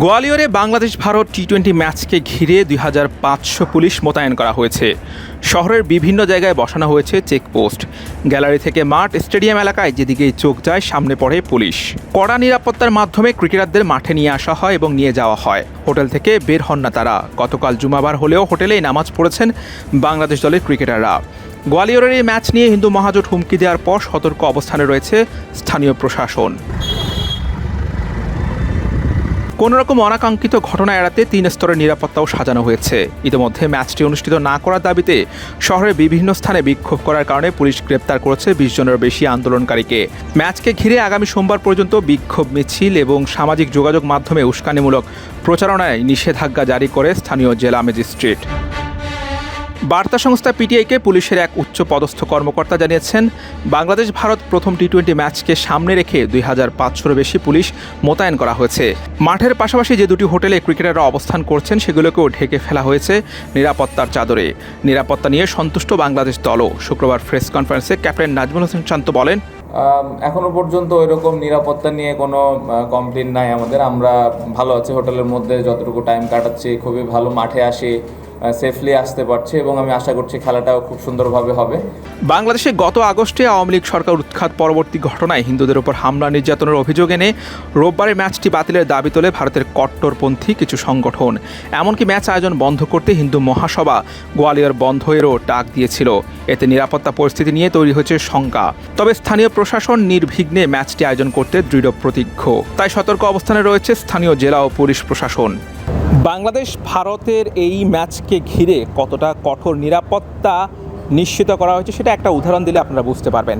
গোয়ালিয়রে Bangladesh Bharat T twenty ম্যাচকে ঘিরে দুই হাজার পাঁচশো পুলিশ মোতায়েন করা হয়েছে। শহরের বিভিন্ন জায়গায় বসানো হয়েছে চেকপোস্ট। গ্যালারি থেকে মাঠ, স্টেডিয়াম এলাকায় যেদিকেই চোখ যায়, সামনে পড়ে পুলিশ। কড়া নিরাপত্তার মাধ্যমে ক্রিকেটারদের মাঠে নিয়ে আসা হয় এবং নিয়ে যাওয়া হয়। হোটেল থেকে বের হন না তারা। গতকাল জুমাবার হলেও হোটেলেই নামাজ পড়েছেন বাংলাদেশ দলের ক্রিকেটাররা। গোয়ালিয়রের এই ম্যাচ নিয়ে হিন্দু মহাজোট হুমকি দেওয়ার পর সতর্ক অবস্থানে রয়েছে স্থানীয় প্রশাসন। কোনো রকম অনাকাঙ্ক্ষিত ঘটনা এড়াতে তিন স্তরের নিরাপত্তাও সাজানো হয়েছে। ইতিমধ্যে ম্যাচটি অনুষ্ঠিত না করার দাবিতে শহরের বিভিন্ন স্থানে বিক্ষোভ করার কারণে পুলিশ গ্রেপ্তার করেছে বিশ জনের বেশি আন্দোলনকারীকে। ম্যাচকে ঘিরে আগামী সোমবার পর্যন্ত বিক্ষোভ মিছিল এবং সামাজিক যোগাযোগ মাধ্যমে উস্কানিমূলক প্রচারণায় নিষেধাজ্ঞা জারি করে স্থানীয় জেলা ম্যাজিস্ট্রেট। বার্তা সংস্থা পিটিআইকে পুলিশের এক উচ্চ পদস্থ কর্মকর্তা জানিয়েছেন, বাংলাদেশ ভারত প্রথম টি টোয়েন্টি ম্যাচকে সামনে রেখে দুই হাজার পাঁচশোর বেশি পুলিশ মোতায়েন করা হয়েছে। মাঠের পাশাপাশি যে দুটি হোটেলে ক্রিকেটাররা অবস্থান করছেন, সেগুলোকেও ঢেকে ফেলা হয়েছে নিরাপত্তার চাদরে। নিরাপত্তা নিয়ে সন্তুষ্ট বাংলাদেশ দলও। শুক্রবার প্রেস কনফারেন্সে ক্যাপ্টেন নাজমুল হোসেন শান্ত বলেন এখনও পর্যন্ত ওইরকম নিরাপত্তা নিয়ে কোনো কমপ্লেন নাই আমাদের। আমরা ভালো আছি হোটেলের মধ্যে, যতটুকু টাইম কাটাচ্ছি, খুবই ভালো মাঠে আসি। সেফলি আসতে পারছে এবং আমি আশা করছি খেলাটাও খুব সুন্দরভাবে হবে। বাংলাদেশে গত আগস্টে আওয়ামী লীগ সরকার উৎখাত পরবর্তী ঘটনায় হিন্দুদের উপর হামলা নির্যাতনের অভিযোগ এনে রোববারের ম্যাচটি বাতিলের দাবি তোলে ভারতের কট্টরপন্থী কিছু সংগঠন। এমনকি ম্যাচ আয়োজন বন্ধ করতে হিন্দু মহাসভা গোয়ালিয়র বন্ধ এরও ডাক দিয়েছিল। এতে নিরাপত্তা পরিস্থিতি নিয়ে তৈরি হয়েছে শঙ্কা। তবে স্থানীয় প্রশাসন নির্বিঘ্নে ম্যাচটি আয়োজন করতে দৃঢ় প্রতিজ্ঞ। তাই সতর্ক অবস্থানে রয়েছে স্থানীয় জেলা ও পুলিশ প্রশাসন। বাংলাদেশ ভারতের এই ম্যাচকে ঘিরে কতটা কঠোর নিরাপত্তা নিশ্চিত করা হয়েছে সেটা একটা উদাহরণ দিলে আপনারা বুঝতে পারবেন।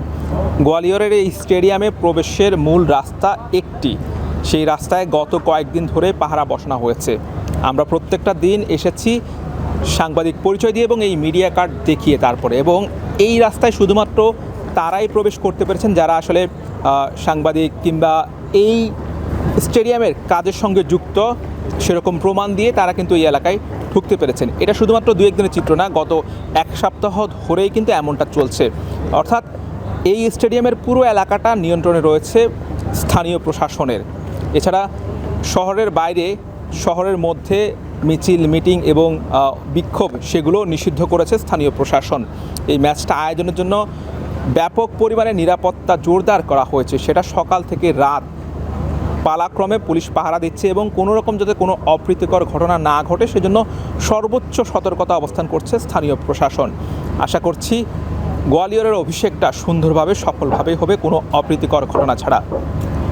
গোয়ালিয়রের এই স্টেডিয়ামে প্রবেশের মূল রাস্তা একটি। সেই রাস্তায় গত কয়েকদিন ধরে পাহারা বসানো হয়েছে। আমরা প্রত্যেকটা দিন এসেছি সাংবাদিক পরিচয় দিয়ে এবং এই মিডিয়া কার্ড দেখিয়ে তারপরে এবং এই রাস্তায় শুধুমাত্র তারাই প্রবেশ করতে পেরেছেন যারা আসলে সাংবাদিক কিংবা এই স্টেডিয়ামের কাজের সঙ্গে যুক্ত সেরকম প্রমাণ দিয়ে তারা কিন্তু এই এলাকায় ঢুকতে পেরেছেন। এটা শুধুমাত্র দু একদিনের চিত্র না, গত এক সপ্তাহ ধরেই কিন্তু এমনটা চলছে। অর্থাৎ এই স্টেডিয়ামের পুরো এলাকাটা নিয়ন্ত্রণে রয়েছে স্থানীয় প্রশাসনের। এছাড়া শহরের বাইরে, শহরের মধ্যে মিছিল, মিটিং এবং বিক্ষোভ সেগুলো নিষিদ্ধ করেছে স্থানীয় প্রশাসন। এই ম্যাচটা আয়োজনের জন্য ব্যাপক পরিমাণে নিরাপত্তা জোরদার করা হয়েছে। সেটা সকাল থেকে রাত পালাক্রমে পুলিশ পাহারা দিচ্ছে এবং কোনো রকম যাতে কোনো অপ্রীতিকর ঘটনা না ঘটে, সেজন্য সর্বোচ্চ সতর্কতা অবস্থান করছে স্থানীয় প্রশাসন। আশা করছি গোয়ালিয়রের অভিষেকটা সুন্দরভাবে সফলভাবে হবে, কোনো অপ্রীতিকর ঘটনা ছাড়া।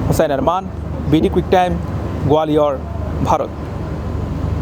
Hussain Arman, BD quick time, Gwalior, Bharat.